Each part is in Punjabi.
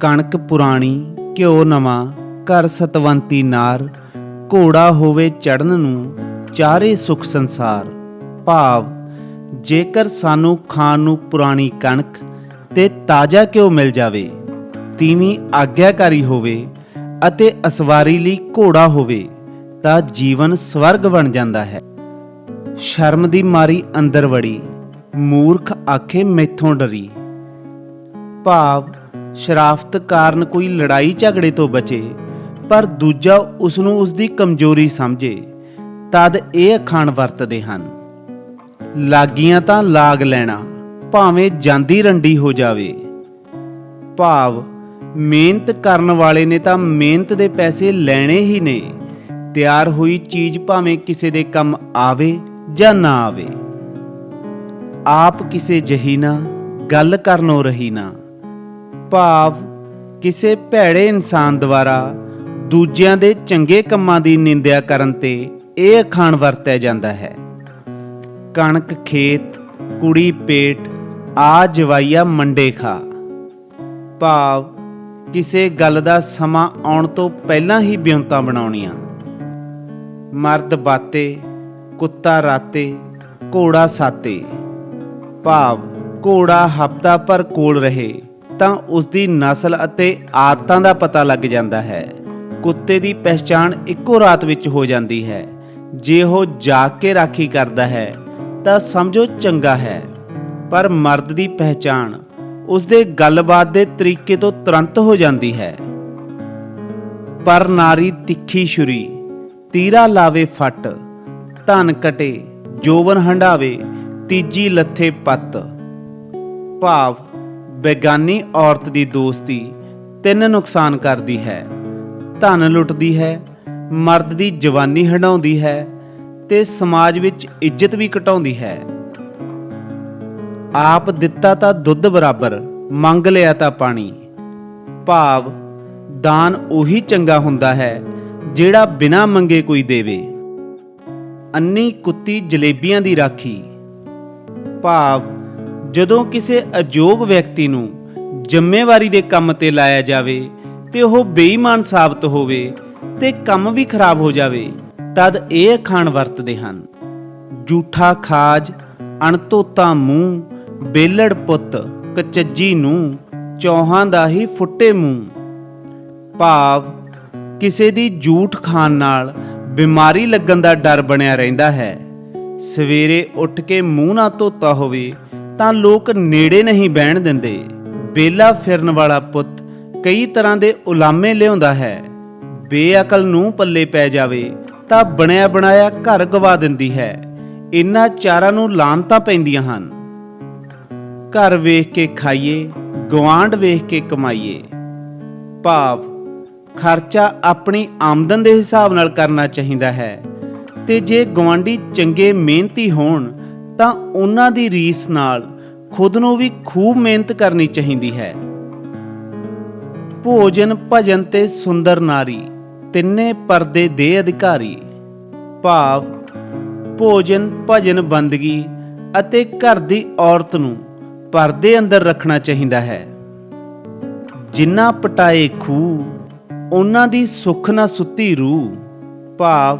ਕਣਕ ਪੁਰਾਣੀ ਘਿਓ ਨਵਾਂ, ਘਰ ਸਤਵੰਤੀ ਨਾਰ, ਘੋੜਾ ਹੋਵੇ ਚੜਨ ਨੂੰ, ਚਾਰੇ ਸੁਖ ਸੰਸਾਰ। ਭਾਵ, ਜੇਕਰ ਸਾਨੂੰ ਖਾਣ ਨੂੰ ਪੁਰਾਣੀ ਕਣਕ ਤੇ ਤਾਜ਼ਾ ਘਿਓ ਮਿਲ ਜਾਵੇ, ਤੀਵੀਂ ਆਗਿਆਕਾਰੀ ਹੋਵੇ ਅਤੇ ਅਸਵਾਰੀ ਲਈ ਘੋੜਾ ਹੋਵੇ, ਤਾਂ ਜੀਵਨ ਸਵਰਗ ਬਣ ਜਾਂਦਾ ਹੈ। ਸ਼ਰਮ ਦੀ ਮਾਰੀ ਅੰਦਰ ਵੜੀ, ਮੂਰਖ ਆਖੇ ਮੈਥੋਂ ਡਰੀ। ਭਾਵ ਸ਼ਰਾਫਤ ਕਾਰਨ ਕੋਈ ਲੜਾਈ ਝਗੜੇ ਤੋਂ ਬਚੇ, ਪਰ ਦੂਜਾ ਉਸ ਨੂੰ ਉਸ ਦੀ ਕਮਜ਼ੋਰੀ ਸਮਝੇ, ਤਦ ਇਹ ਅਖਾਣ ਵਰਤਦੇ ਹਨ। ਲਾਗੀਆਂ ਤਾਂ ਲਾਗ ਲੈਣਾ, ਭਾਵੇਂ ਜਾਂਦੀ ਰੰਡੀ ਹੋ ਜਾਵੇ। ਭਾਵ, ਮਿਹਨਤ ਕਰਨ ਵਾਲੇ ਨੇ ਤਾਂ ਮਿਹਨਤ ਦੇ ਪੈਸੇ ਲੈਣੇ ਹੀ ਨੇ। ਤਿਆਰ ਹੋਈ ਚੀਜ਼ ਭਾਵੇਂ ਕਿਸੇ ਦੇ ਕੰਮ ਆਵੇ ਜਾਂ ਨਾ ਆਵੇ। ਆਪ ਕਿਸੇ ਜਹੀ ਨਾ, ਗੱਲ ਕਰਨੋਂ ਰਹੀ ਨਾ। ਭਾਵ ਕਿਸੇ ਭੈੜੇ ਇਨਸਾਨ ਦੁਆਰਾ ਦੂਜਿਆਂ ਦੇ ਚੰਗੇ ਕੰਮਾਂ ਦੀ ਨਿੰਦਿਆ ਕਰਨ ਤੇ ਇਹ ਅਖਾਣ ਵਰਤਿਆ ਜਾਂਦਾ ਹੈ। ਕਣਕ, ਖੇਤ, ਕੁੜੀ, ਪੇਟ, ਆ ਜਵਾਈਆ ਮੰਡੇ ਖਾ। ਭਾਵ ਕਿਸੇ ਗੱਲ ਦਾ ਸਮਾਂ ਆਉਣ ਤੋਂ ਪਹਿਲਾਂ ਹੀ ਬਿਉਂਤਾਂ ਬਣਾਉਣੀਆਂ। ਮਰਦ ਬਾਤੇ, ਕੁੱਤਾ ਰਾਤੇ, ਘੋੜਾ ਸਾਤੇ। ਭਾਵ ਘੋੜਾ ਹਫਤਾ ਭਰ ਕੋਲ ਰਹੇ। ਤਾਂ ਉਸ ਦੀ ਨਸਲ ਅਤੇ ਆਦਤਾਂ ਦਾ ਪਤਾ ਲੱਗ ਜਾਂਦਾ ਹੈ। ਕੁੱਤੇ ਦੀ ਪਹਿਚਾਣ ਇੱਕੋ ਰਾਤ ਵਿੱਚ ਹੋ ਜਾਂਦੀ ਹੈ। ਜੇ ਉਹ ਜਾਗ ਕੇ ਰਾਖੀ ਕਰਦਾ ਹੈ, ਤਾਂ ਸਮਝੋ ਚੰਗਾ ਹੈ। ਪਰ ਮਰਦ ਦੀ ਪਹਿਚਾਣ ਉਸ ਦੇ ਗੱਲਬਾਤ ਦੇ ਤਰੀਕੇ ਤੋਂ ਤੁਰੰਤ ਹੋ ਜਾਂਦੀ ਹੈ। ਪਰ ਨਾਰੀ ਤਿੱਖੀ ਛੁਰੀ, ਤੀਰਾ ਲਾਵੇ ਫੱਟ, ਧਨ ਕਟੇ ਜੋਵਨ ਹੰਡਾਵੇ, ਤੀਜੀ ਲੱਥੇ ਪੱਤ। ਭਾਵ ਬੇਗਾਨੀ ਔਰਤ ਦੀ ਦੋਸਤੀ ਤਿੰਨ ਨੁਕਸਾਨ ਕਰਦੀ ਹੈ। ਧਨ ਲੁੱਟਦੀ ਹੈ, ਮਰਦ ਦੀ ਜਵਾਨੀ ਹੰਡਾਉਂਦੀ ਹੈ ਤੇ ਸਮਾਜ ਵਿੱਚ ਇੱਜ਼ਤ ਵੀ ਘਟਾਉਂਦੀ ਹੈ। ਆਪ ਦਿੱਤਾ ਤਾਂ ਦੁੱਧ ਬਰਾਬਰ, ਮੰਗ ਲਿਆ ਤਾਂ ਪਾਣੀ। ਭਾਵ, ਦਾਨ ਉਹੀ ਚੰਗਾ ਹੁੰਦਾ ਹੈ ਜਿਹੜਾ ਬਿਨਾਂ ਮੰਗੇ ਕੋਈ ਦੇਵੇ। ਅੰਨੀ ਕੁੱਤੀ ਜਲੇਬੀਆਂ ਦੀ ਰਾਖੀ। ਭਾਵ ਜਦੋਂ ਕਿਸੇ ਅਯੋਗ ਵਿਅਕਤੀ ਨੂੰ ਜ਼ਿੰਮੇਵਾਰੀ ਦੇ ਕੰਮ ਤੇ ਲਾਇਆ ਜਾਵੇ ਤੇ ਉਹ ਬੇਈਮਾਨ ਸਾਬਤ ਹੋਵੇ ਤੇ ਕੰਮ ਵੀ ਖਰਾਬ ਹੋ ਜਾਵੇ, ਤਦ ਇਹ ਖਾਣ ਵਰਤਦੇ ਹਨ। ਜੂਠਾ ਖਾਜ ਅਣਧੋਤਾ ਮੂੰਹ, ਬੇਲੜ ਪੁੱਤ, ਕਚੱਜੀ ਨੂੰ ਚੌਹਾਂ ਦਾ ਹੀ ਫੁੱਟੇ ਮੂੰਹ। ਭਾਵ, ਕਿਸੇ ਦੀ ਝੂਠ ਖਾਣ ਨਾਲ ਬਿਮਾਰੀ ਲੱਗਣ ਦਾ ਡਰ ਬਣਿਆ ਰਹਿੰਦਾ ਹੈ। ਸਵੇਰੇ ਉੱਠ ਕੇ ਮੂੰਹ ਨਾ ਧੋਤਾ ਹੋਵੇ ਤਾਂ ਲੋਕ ਨੇੜੇ ਨਹੀਂ ਬਹਿਣ ਦਿੰਦੇ। ਬੇਲਾ ਫਿਰਨ ਵਾਲਾ ਪੁੱਤ ਕਈ ਤਰ੍ਹਾਂ ਦੇ ਉਲਾਮੇ ਲਿਆਉਂਦਾ ਹੈ। ਬੇਅਕਲ ਨੂੰ ਪੱਲੇ ਪੈ ਜਾਵੇ ਤਾਂ ਬਣਿਆ ਬਣਾਇਆ ਘਰ ਗਵਾ ਦਿੰਦੀ ਹੈ। ਇਨ੍ਹਾਂ ਚਾਰਾਂ ਨੂੰ ਲਾਨਤਾਂ ਪੈਂਦੀਆਂ ਹਨ। ਘਰ ਵੇਖ ਕੇ ਖਾਈਏ ਗਵਾਂਢ ਵੇਖ ਕੇ ਕਮਾਈਏ। ਭਾਵ, ਖਰਚਾ ਆਪਣੀ ਆਮਦਨ ਦੇ ਹਿਸਾਬ ਨਾਲ ਕਰਨਾ ਚਾਹੀਦਾ ਹੈ। ਤੇ ਜੇ ਗਵਾਂਢੀ ਚੰਗੇ ਮਿਹਨਤੀ ਹੋਣ ਤਾਂ ਉਹਨਾਂ ਦੀ ਰੀਸ ਨਾਲ ਖੁਦ ਨੂੰ ਵੀ ਖੂਬ ਮਿਹਨਤ ਕਰਨੀ ਚਾਹੀਦੀ ਹੈ। ਭੋਜਨ, ਭਜਨ ਤੇ ਸੁੰਦਰ ਨਾਰੀ, ਤਿੰਨੇ ਪਰਦੇ ਦੇ ਅਧਿਕਾਰੀ, ਭਾਵ, ਭੋਜਨ, ਭਜਨ ਬੰਦਗੀ ਅਤੇ ਘਰ ਦੀ ਔਰਤ ਨੂੰ ਪਰਦੇ ਅੰਦਰ ਰੱਖਣਾ ਚਾਹੀਦਾ ਹੈ। ਜਿੰਨਾ ਪਟਾਏ ਖੂਹ, ਉਹਨਾਂ ਦੀ ਸੁੱਖ ਨਾ ਸੁੱਤੀ ਰੂਹ, ਭਾਵ,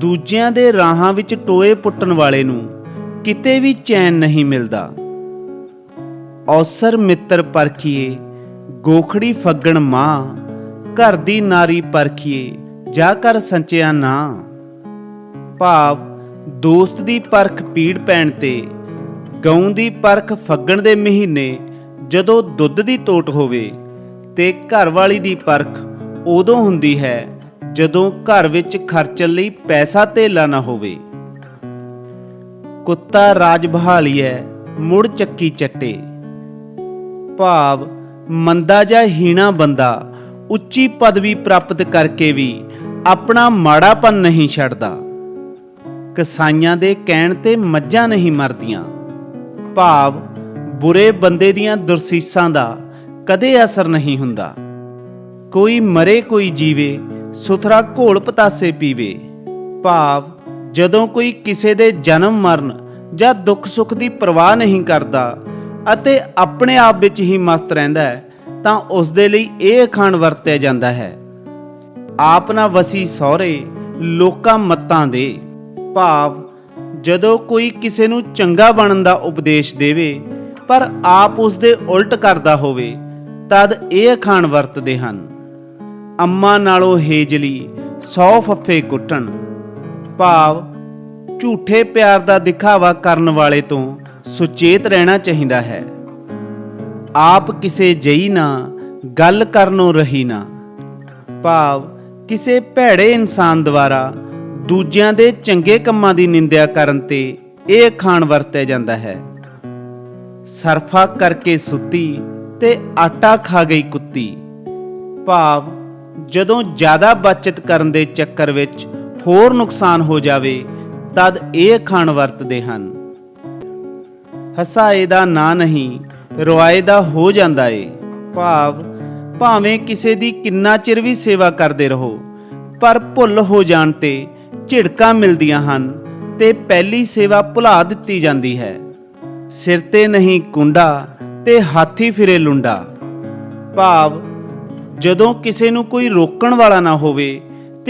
ਦੂਜਿਆਂ ਦੇ ਰਾਹਾਂ ਵਿੱਚ ਟੋਏ ਪੁੱਟਣ ਵਾਲੇ ਨੂੰ ਕਿਤੇ ਵੀ ਚੈਨ ਨਹੀਂ ਮਿਲਦਾ। ਔਸਰ ਮਿੱਤਰ ਪਰਖੀਏ, ਗੋਖੜੀ ਫੱਗਣ ਮਾਂ, ਘਰ ਦੀ ਨਾਰੀ ਪਰਖੀਏ, ਜਾ ਕਰ ਸੰਚਿਆ ਨਾ। ਭਾਵ, ਦੋਸਤ ਦੀ ਪਰਖ ਪੀੜ ਪੈਣ ਤੇ, ਗਊ ਦੀ ਪਰਖ ਫੱਗਣ ਦੇ ਮਹੀਨੇ, ਜਦੋਂ ਦੁੱਧ ਦੀ ਤੋਟ ਹੋਵੇ, ਤੇ ਘਰ ਵਾਲੀ ਦੀ ਪਰਖ ਉਦੋਂ ਹੁੰਦੀ ਹੈ, ਜਦੋਂ ਘਰ ਵਿੱਚ ਖਰਚਣ ਲਈ ਪੈਸਾ ਧੇਲਾ ਨਾ ਹੋਵੇ। ਕੁੱਤਾ ਰਾਜ ਬਹਾਲੀਐ ਮੁੜ ਚੱਕੀ ਚੱਟੇ। ਭਾਵ, ਮੰਦਾ ਜਾਂ ਹੀਣਾ ਬੰਦਾ, ਉੱਚੀ ਪਦਵੀ ਪ੍ਰਾਪਤ ਕਰਕੇ ਵੀ ਆਪਣਾ ਮਾੜਾਪਨ ਨਹੀਂ ਛੱਡਦਾ। ਕਸਾਈਆਂ ਦੇ ਕਹਿਣ ਤੇ ਮੱਝਾਂ ਨਹੀਂ ਮਰਦੀਆਂ। ਭਾਵ, ਬੁਰੇ ਬੰਦੇ ਦੀਆਂ ਦੁਰਸੀਸਾਂ ਦਾ ਕਦੇ ਅਸਰ ਨਹੀਂ ਹੁੰਦਾ। ਕੋਈ ਮਰੇ ਕੋਈ ਜੀਵੇ, ਸੁਥਰਾ ਘੋਲ ਪਤਾਸੇ ਪੀਵੇ। ਭਾਵ ਜਦੋਂ ਕੋਈ ਕਿਸੇ ਦੇ ਜਨਮ ਮਰਨ ਜਾਂ ਦੁੱਖ ਸੁੱਖ ਦੀ ਪਰਵਾਹ ਨਹੀਂ ਕਰਦਾ ਅਤੇ ਆਪਣੇ ਆਪ ਵਿੱਚ ਹੀ ਮਸਤ ਰਹਿੰਦਾ ਹੈ, ਤਾਂ ਉਸ ਦੇ ਲਈ ਇਹ ਅਖਾਣ ਵਰਤਿਆ ਜਾਂਦਾ ਹੈ। ਆਪ ਨਾ ਵਸੀ ਸਹੁਰੇ, ਲੋਕਾਂ ਮੱਤਾਂ ਦੇ। ਭਾਵ, ਜਦੋਂ ਕੋਈ ਕਿਸੇ ਨੂੰ ਚੰਗਾ ਬਣਨ ਦਾ ਉਪਦੇਸ਼ ਦੇਵੇ, ਪਰ ਆਪ ਉਸ ਦੇ ਉਲਟ ਕਰਦਾ ਹੋਵੇ, ਤਦ ਇਹ ਅਖਾਣ ਵਰਤਦੇ ਹਨ। ਅੰਮਾ ਨਾਲੋਂ ਹੇਜਲੀ 100 ਫੱਫੇ ਕੁੱਟਣ। ਭਾਵ ਝੂਠੇ ਪਿਆਰ ਦਾ ਦਿਖਾਵਾ ਕਰਨ ਵਾਲੇ ਤੋਂ ਸੁਚੇਤ ਰਹਿਣਾ ਚਾਹੀਦਾ ਹੈ। ਆਪ ਕਿਸੇ ਜਈ ਨਾ, ਗੱਲ ਕਰਨੋਂ ਰਹੀ ਨਾ। ਭਾਵ ਕਿਸੇ ਭੈੜੇ ਇਨਸਾਨ ਦੁਆਰਾ ਦੂਜਿਆਂ ਦੇ ਚੰਗੇ ਕੰਮਾਂ ਦੀ ਨਿੰਦਿਆ ਕਰਨ ਤੇ ਇਹ ਖਾਣ ਵਰਤਿਆ ਜਾਂਦਾ ਹੈ। ਸਰਫਾ ਕਰਕੇ ਸੁੱਤੀ ਤੇ ਆਟਾ ਖਾ ਗਈ ਕੁੱਤੀ। ਭਾਵ ਜਦੋਂ ਜ਼ਿਆਦਾ ਬਚਤ ਕਰਨ ਦੇ ਚੱਕਰ ਵਿੱਚ ਹੋਰ ਨੁਕਸਾਨ ਹੋ ਜਾਵੇ, ਤਦ ਇਹ ਖਾਣ ਵਰਤਦੇ ਹਨ। ਹਸਾਏ ਦਾ ਨਾਂ ਨਹੀਂ ਰਵਾਏ ਦਾ ਹੋ ਜਾਂਦਾ ਏ। ਭਾਵ, ਭਾਵੇਂ ਕਿਸੇ ਦੀ ਕਿੰਨਾ ਚਿਰ ਵੀ ਸੇਵਾ ਕਰਦੇ ਰਹੋ, ਪਰ ਭੁੱਲ ਹੋ ਜਾਣ ਤੇ ਝਿੜਕਾਂ ਮਿਲਦੀਆਂ ਹਨ ਤੇ ਪਹਿਲੀ ਸੇਵਾ ਭੁਲਾ ਦਿੱਤੀ ਜਾਂਦੀ ਹੈ। ਸਿਰ ਤੇ ਨਹੀਂ ਕੁੰਡਾ ਤੇ ਹਾਥੀ ਫਿਰੇ ਲੁੰਡਾ। ਭਾਵ, ਜਦੋਂ ਕਿਸੇ ਨੂੰ ਕੋਈ ਰੋਕਣ ਵਾਲਾ ਨਾ ਹੋਵੇ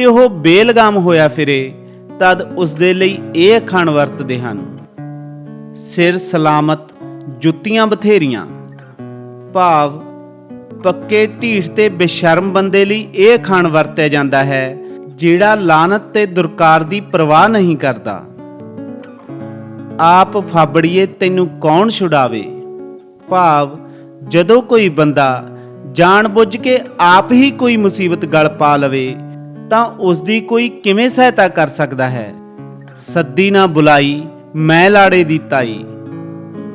ਤੇ ਉਹ ਬੇਲਗਾਮ ਹੋਇਆ ਫਿਰੇ, ਤਦ ਉਸ ਦੇ ਲਈ ਇਹ ਅਖਾਣ ਵਰਤਦੇ ਹਨ। ਸਿਰ ਸਲਾਮਤ, ਜੁੱਤੀਆਂ ਬਥੇਰੀਆਂ। ਭਾਵ, ਪੱਕੇ ਢੀਠ ਤੇ ਬੇਸ਼ਰਮ ਬੰਦੇ ਲਈ ਇਹ ਅਖਾਣ ਵਰਤਿਆ ਜਾਂਦਾ ਹੈ, ਜਿਹੜਾ ਲਾਨਤ ਤੇ ਦੁਰਕਾਰ ਦੀ ਪਰਵਾਹ ਨਹੀਂ ਕਰਦਾ। ਆਪ ਫਾਬੜੀਏ, ਤੈਨੂੰ ਕੌਣ ਛੁਡਾਵੇ? ਭਾਵ, ਜਦੋਂ ਕੋਈ ਬੰਦਾ ਜਾਣ ਬੁੱਝ ਕੇ ਆਪ ਹੀ ਕੋਈ ਮੁਸੀਬਤ ਗਲ ਪਾ ਲਵੇ ਤਾਂ ਉਸ ਦੀ ਕੋਈ ਕਿਵੇਂ ਸਹਾਇਤਾ ਕਰ ਸਕਦਾ ਹੈ? ਸੱਦੀ ਨਾ ਬੁਲਾਈ, ਮੈਂ ਲਾੜੇ ਦੀ ਤਾਈ।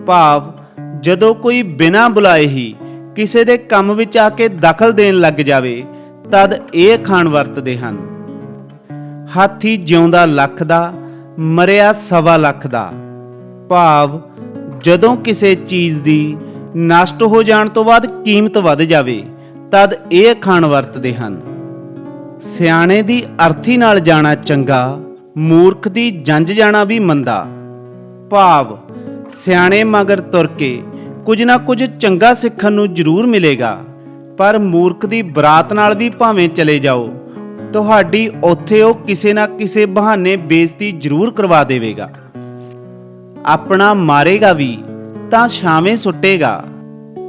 ਭਾਵ, ਜਦੋਂ ਕੋਈ ਬਿਨਾਂ ਬੁਲਾਏ ਹੀ ਕਿਸੇ ਦੇ ਕੰਮ ਵਿੱਚ ਆ ਕੇ ਦਖਲ ਦੇਣ ਲੱਗ ਜਾਵੇ, ਤਦ ਇਹ ਖਾਣ ਵਰਤਦੇ ਹਨ। ਹਾਥੀ ਜਿਉਂਦਾ ਲੱਖ ਦਾ, ਮਰਿਆ ਸਵਾ ਲੱਖ ਦਾ। ਭਾਵ, ਜਦੋਂ ਕਿਸੇ ਚੀਜ਼ ਦੀ ਨਸ਼ਟ ਹੋ ਜਾਣ ਤੋਂ ਬਾਅਦ ਕੀਮਤ ਵੱਧ ਜਾਵੇ, ਤਦ ਇਹ ਖਾਣ ਵਰਤਦੇ ਹਨ। ਸਿਆਣੇ ਦੀ ਅਰਥੀ ਨਾਲ ਜਾਣਾ ਚੰਗਾ, ਮੂਰਖ ਦੀ ਜੰਜ ਜਾਣਾ ਵੀ ਮੰਦਾ। ਭਾਵ, ਸਿਆਣੇ ਮਗਰ ਤੁਰ ਕੇ ਕੁਝ ਨਾ ਕੁਝ ਚੰਗਾ ਸਿੱਖਣ ਨੂੰ ਜ਼ਰੂਰ ਮਿਲੇਗਾ, ਪਰ ਮੂਰਖ ਦੀ ਬਰਾਤ ਨਾਲ ਵੀ ਭਾਵੇਂ ਚਲੇ ਜਾਓ, ਤੁਹਾਡੀ ਉੱਥੇ ਉਹ ਕਿਸੇ ਨਾ ਕਿਸੇ ਬਹਾਨੇ ਬੇਇੱਜ਼ਤੀ ਜ਼ਰੂਰ ਕਰਵਾ ਦੇਵੇਗਾ। ਆਪਣਾ ਮਾਰੇਗਾ ਵੀ, ਤਾਂ ਛਾਵੇਂ ਸੁੱਟੇਗਾ।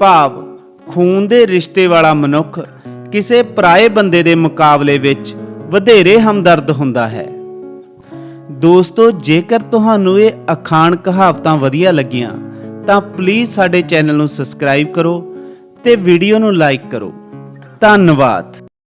ਭਾਵ, ਖੂਨ ਦੇ ਰਿਸ਼ਤੇ ਵਾਲਾ ਮਨੁੱਖ ਕਿਸੇ ਪਰਾਏ ਬੰਦੇ ਦੇ ਮੁਕਾਬਲੇ ਵਿੱਚ ਵਧੇਰੇ ਹਮਦਰਦ ਹੁੰਦਾ ਹੈ। ਦੋਸਤੋ, ਜੇਕਰ ਤੁਹਾਨੂੰ ਇਹ ਅਖਾਣ ਕਹਾਵਤਾਂ ਵਧੀਆ ਲੱਗੀਆਂ, ਤਾਂ ਪਲੀਜ਼ ਸਾਡੇ ਚੈਨਲ ਨੂੰ ਸਬਸਕ੍ਰਾਈਬ ਕਰੋ ਤੇ ਵੀਡੀਓ ਨੂੰ ਲਾਈਕ ਕਰੋ। ਧੰਨਵਾਦ।